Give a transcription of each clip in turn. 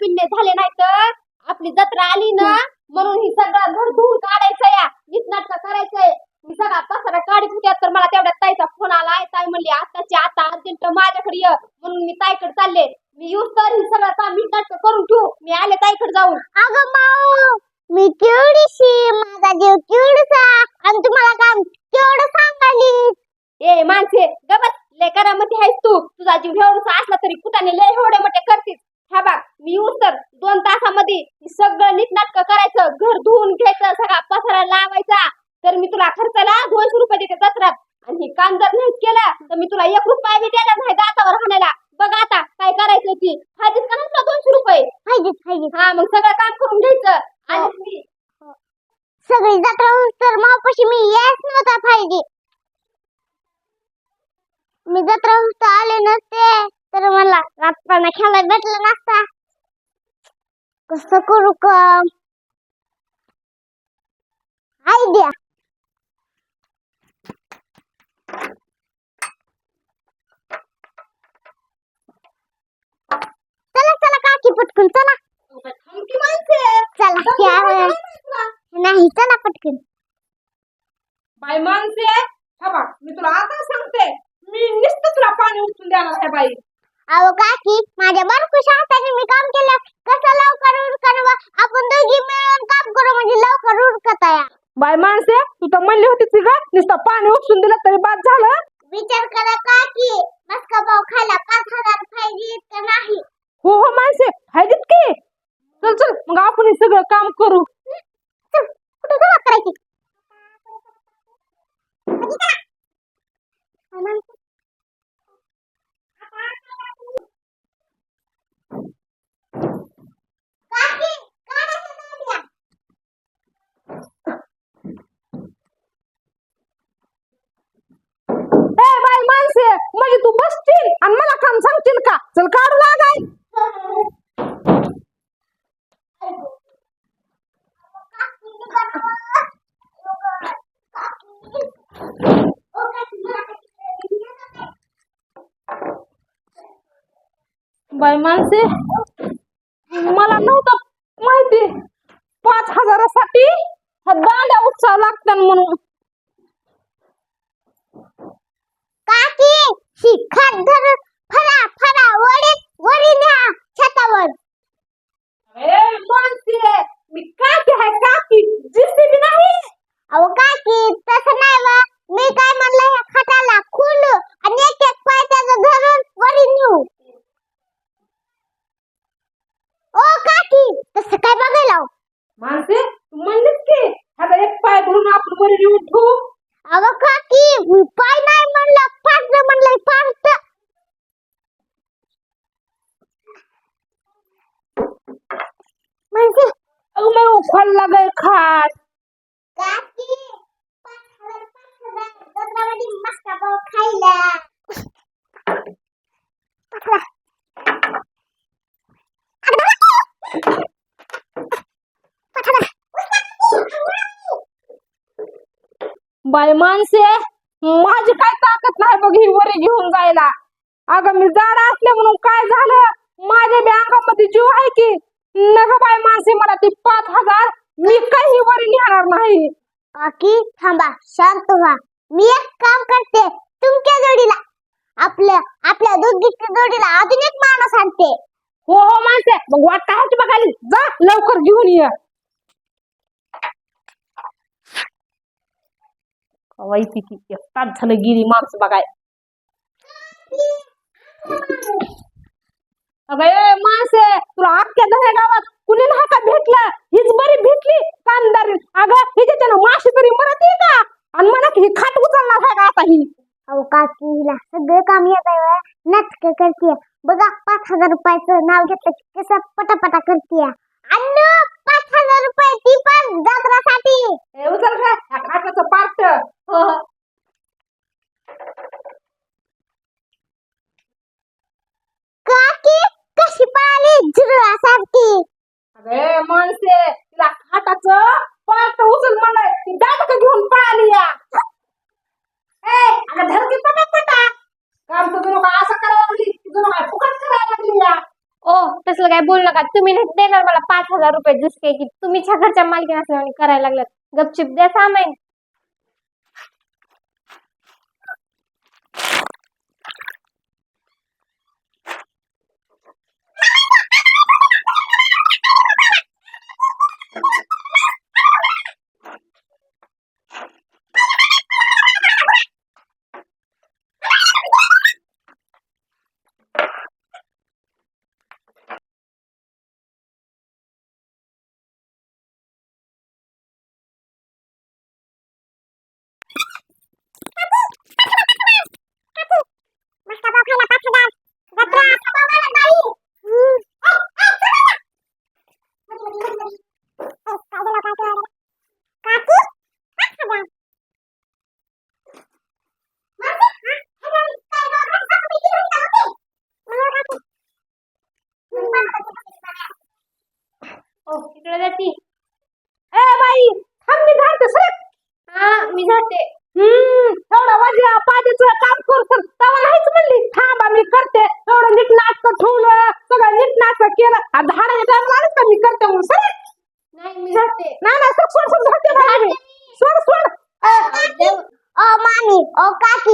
पिंडे झाले नाही तर आपली जत्रा आली ना म्हणून ही सगळं घर धुवून काढायचं या. नीटनाटक करायचंय. मी सगळा पसारा काढत होत्या तर मला तेवढ्यात ताईचा फोन आलाय ताई म्हणली आताची आता अर्जंट माझ्याकडे ये. म्हणून मी ताईकडे चालले. मी येऊस तर ही सगळं काम नीटनाटक करून ठेवू. मी आले ताईकडे जाऊन. अगं माऊ मी केवढीशी माझा जीव केवढसा आणि तुम्हाला काम केवढं सांगाली ए माणसे गबस. लय करामती आहेस तू. तुझा जीव एवढसा असला तरी कुठाने लय एवढे मोठे करतीस? हा बघ मी येऊस तर दोन तासामध्ये हे सगळं नीटनाटक करायचं घर धुवून घ्यायचं सगळा पसारा लावायचा. तर मी तुला खर्चाला दोनशे रुपये देते जत्रात आणि हे काम जर नाहीच केलं तर मी तुला एक रुपया बी देणार नाही दातावर हाणायला. बघ आता काय करायचं ती. हाजीत का नसला दोनशे रुपये? हा मग सगळं काम करून घ्यायचं. आणि मी सगळी जत्रा तर मापाशी मी यायच नव्हता पाहिजे मी जत्रा आले नसते. तर मला रातपाना खेळायला भेटलं नसता. कसं करू काम आयडिया चला चला काकी पटकन चला. चला त्या नाही चला पटकन. बाई माणसे हा मी तुला आता सांगते. मी नुसतं तुला पाणी उचलून देणार आहे बाई. अहो काकी माझ्या बारकुशा हाताने मी काम केलं. कसं लवकर उरकन आपण दोघी मिळून काम करू म्हणजे लवकर उरकत या बाय माणसे तू तर म्हणली की का नुसतं पाणी उपसून दिलं तरी बाद झालं. विचार करा काकी मस्का पाव खायला पाच हजार पाहिजे का नाही. हो हो माणसे फायदेत की चल चल मग आपण हे सगळं काम करू चल, कुठं जमा करायची कधी करा? काय म्हणते? काकी, काढा त्या दांड्या. ए बाय माणसे म्हणजे तू बसतील आणि मला काम सांगतील का चल काढू लागाय बाय माणसे मला नव्हतं माहिती. पाच हजारासाठी दांड्या उत्साह लागतात म्हणून. काकी शिखात धरून फरा फरा वडे वरी न्या छतावर ए माणसे मी काकी आहे काकी दिसते बी नाही अहो काकी तसं नाही बा मी काय म्हणलं ह्या खटाला खुलू आणि एक एक पाय त्याचं धरून वरी नेऊ ओ काकी तसं काय बघायला हो? माणसे तू म्हणलीस की आता एक पाय धरून आपण बरी येऊन ठेवू? अहो काकी मी पाय नाही म्हणलं पाच म्हणलंय पाच म्हणजे अगं मग उखळला गय खाट काकी पाच हजार पाच हजार जत्रामध्ये मस्का पाव खायला. बाय माणसे माझी काय ताकद नाही बघ ही वरी घेऊन जायला. अगं मी जाडा असले म्हणून काय झालं? माझ्या बी अंगामध्ये जीव आहे की? नग बाय माणसे मला ती पाच हजार मी काही वरी नेणार नाही. काकी थांबा शांत व्हा. मी एक काम करते तुमच्या जोडीला आपल्या आपल्या दोघीच्या जोडीला अजून एक माणूस आणते. हो हो माणसे. मग वाट काय होती बघायला जा लवकर घेऊन ये. कवायची की एक तास झालं गिरी माणसं बघाय. अगं माणसे तुला अख्ख्या दह्या गावात कुणी नाही का भेटलं? हीच बरी भेटली कामदार. अगं हिच्याच्यानं माशी तरी मरत का? आणि की ही खाट उचलणार आहे का आता ही? अहो काकी हिला सगळं काम येत आहे नाटक करते बघा पाच हजार रुपयाचं नाव घेतलं की कसं पटापटा करते अन्न पाच हजार रुपये ती पण जत्रासाठी उचल का खाटाचं पार्ट काय बोलू नका. तुम्ही नाही देणार मला पाच हजार रुपये जस काय की तुम्ही घरच्या मालकीन असल्याने करायला लागलात. गपचिप द्या सामान.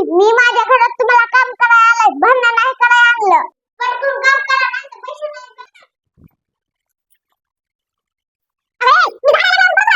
काकी मी माझ्या घरात तुम्हाला काम करायला आलाय भांडण नाही करायला आणलं पटकन काम करा नाही तर पैसे नाही देणार. अरे, मी झाडाला काम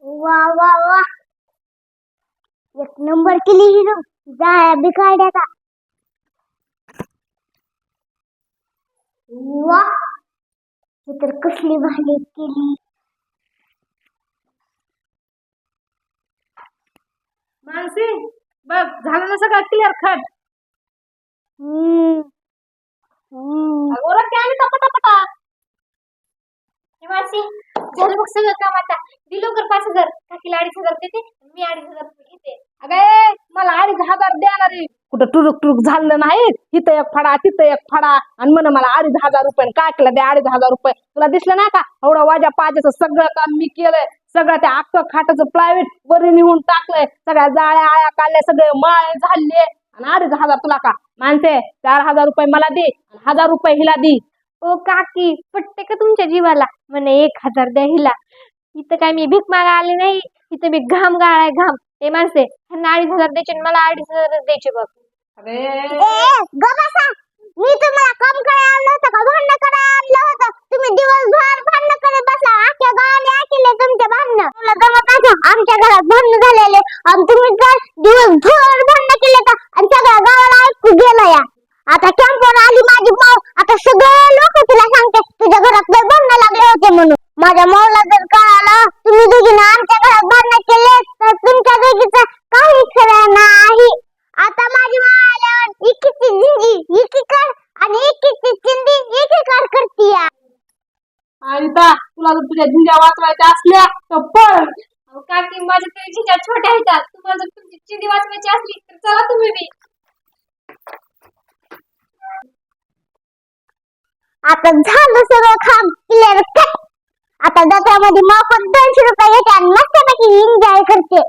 करणार, वा वा वा. एक नंबर केली हिरो जाया बिकाड्याचा वा. हे तर कसली भाजी केली. मानसी बघ झालं ना सगळं क्लिअर खट. हम्म. हम्म. ओरख की आणि पटापटा हे मासी झालं बघ सगळं काम आता. दिलो कर पाच हजार. काकीला अडीच हजार देते. मी अडीच हजार घेते. अगं मला अडीच हजार देणार कुठं टुरुक टुरुक झालं नाही? इथं एक फडा तिथं एक फडा. आणि म्हण मला अडीच हजार रुपये काकीला दे अडीच हजार रुपये. तुला दिसलं नाही का? एवढं वाजा पाजाचं सगळं काम मी केलंय. सगळं त्या अख्खं खाटाचं प्रायव्हेट वर निघून टाकलंय. सगळ्या जाळ्या आळ्या काढल्या सगळे माळे झाले. आणि अडीच हजार तुला का? माणसे चार हजार रुपये मला दे. हजार रुपये हिला दे. ओ काकी पटते का तुमच्या जीवाला? म्हणे एक हजार द्या हिला. इथं काय मी भीक मागा आले नाही? इथं मी घाम गाळाय घाम. ते माणसे ह्यांना अडीच हजार द्यायचे आणि मला अडीच हजार द्यायचे बघ. अरे. ए ग बसा. मी तुम्हाला काम करायला आणलं होतं का? भांडण करायला आणलं होतं. तुम्ही दिवसभर भांडण करत बसला. अख्ख्या गावाने ऐकले तुमचे भांडण. तुला जमत नाही का? आमच्या घरात भांडण झालेले. आणि तुम्ही काय दिवसभर भांडण केले का? आणि सगळ्या गावाला ऐकू गेलं या. आता कॅम्पवर आली माझी माव आता सगळे लोक तुला सांगते तुझ्या घरात लय भांडण लागले होते म्हणून माझ्या मावला जर कळालं तुम्ही दोघीनं आमच्या घरात भांडण केले तर तुमच्या दोघीचं काही खरं नाही आता माझी माव आल्यावर इकीची जिंजी इकीकर आणि इकीची चिंदी इकीकर करतीया आणि ता तुला जर तुझ्या झिंजा वाचवायच्या असल्या तर अहो, काकी माझ्या तरी झिंजा छोट्या आहेत तुम्हाला जर तुमची चिंदी वाचवायची असली तर चला तुम्ही बी. आता झालं सगळं काम. क्लिअर आता डब्यामध्ये माव पण दोनशे रुपये घेते आणि मस्तपैकी एन्जॉय करते.